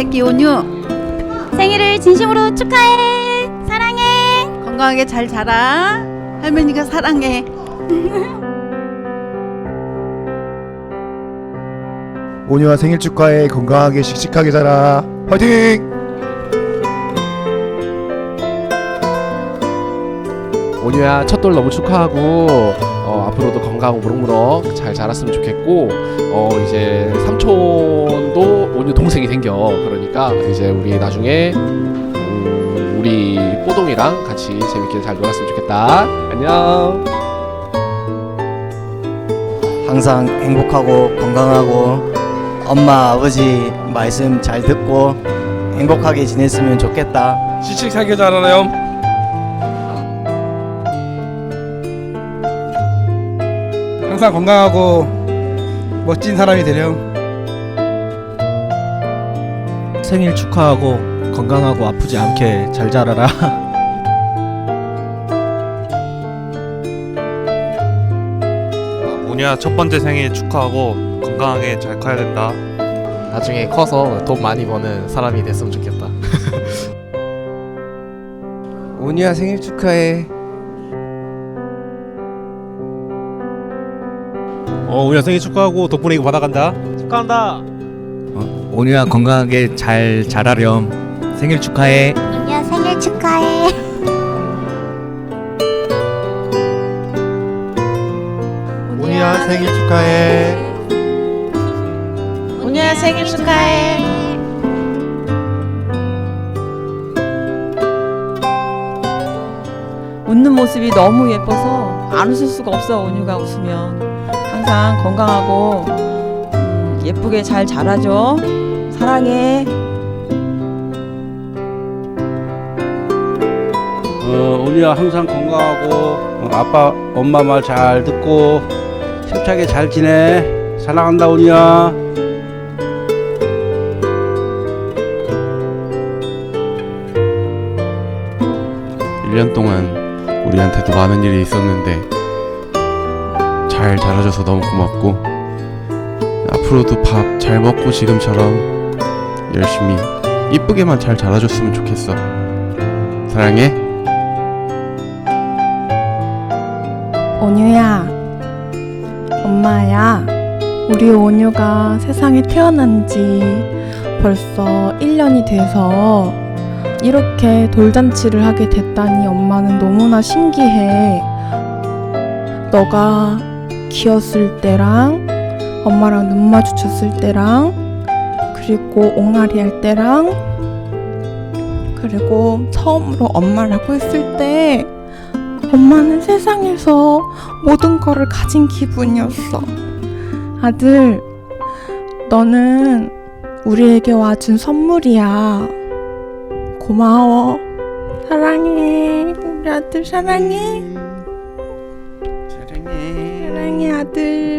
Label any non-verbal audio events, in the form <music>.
새끼 온유 생일을 진심으로 축하해. 사랑해. 건강하게 잘 자라. 할머니가 사랑해. <laughs> 온유야 생일 축하해 건강하게 씩씩하게 자라 화이팅 온유야 첫돌 너무 축하하고 어, 앞으로도 건강하고 무럭무럭 잘 자랐으면 좋겠고 어, 이제 삼촌도 온유 동생이 생겨 그러니까 이제 우리 나중에 음, 우리 뽀동이랑 같이 재밌게 잘 놀았으면 좋겠다 안녕 항상 행복하고 건강하고 엄마 아버지 말씀 잘 듣고 행복하게 지냈으면 좋겠다. 씩씩하게 자라렴. 항상 건강하고 멋진 사람이 되렴. 생일 축하하고 건강하고 아프지 않게 잘 자라라. <laughs> 온유야 첫 번째 생일 축하하고 건강하게 잘 커야 된다. 나중에 커서 돈 많이 버는 사람이 됐으면 좋겠다 <laughs> 온유야 생일 축하해. 어, 우리 생일 축하하고 덕분에 이거 받아간다. 축하한다. 온유야 건강하게 잘 자라렴 생일 축하해 온유야 생일 축하해. 온유야 생일 축하해 온유야 생일 축하해. 웃는 모습이 너무 예뻐서 안 웃을 수가 없어 온유가 웃으면 항상 건강하고 음, 예쁘게 잘 자라줘 사랑해 어, 온유야 항상 건강하고 어, 아빠 엄마 말 잘 듣고 힘차게 잘 지내. 사랑한다 온유야. 일 년 동안 우리한테도 많은 일이 있었는데 잘 자라줘서 너무 고맙고 앞으로도 밥 잘 먹고 지금처럼 열심히 이쁘게만 잘 자라줬으면 좋겠어. 사랑해. 온유야, 엄마야, 우리 온유가 세상에 태어난 지 벌써 1년이 돼서 이렇게 돌잔치를 하게 됐다니 엄마는 너무나 신기해. 너가 귀였을 때랑 엄마랑 눈 마주쳤을 때랑 그리고 옹알이 할 때랑 그리고 처음으로 엄마라고 했을 때 엄마는 세상에서 모든 거를 가진 기분이었어. 아들, 너는 우리에게 와준 선물이야. 고마워. 사랑해. 우리 아들 사랑해. I do.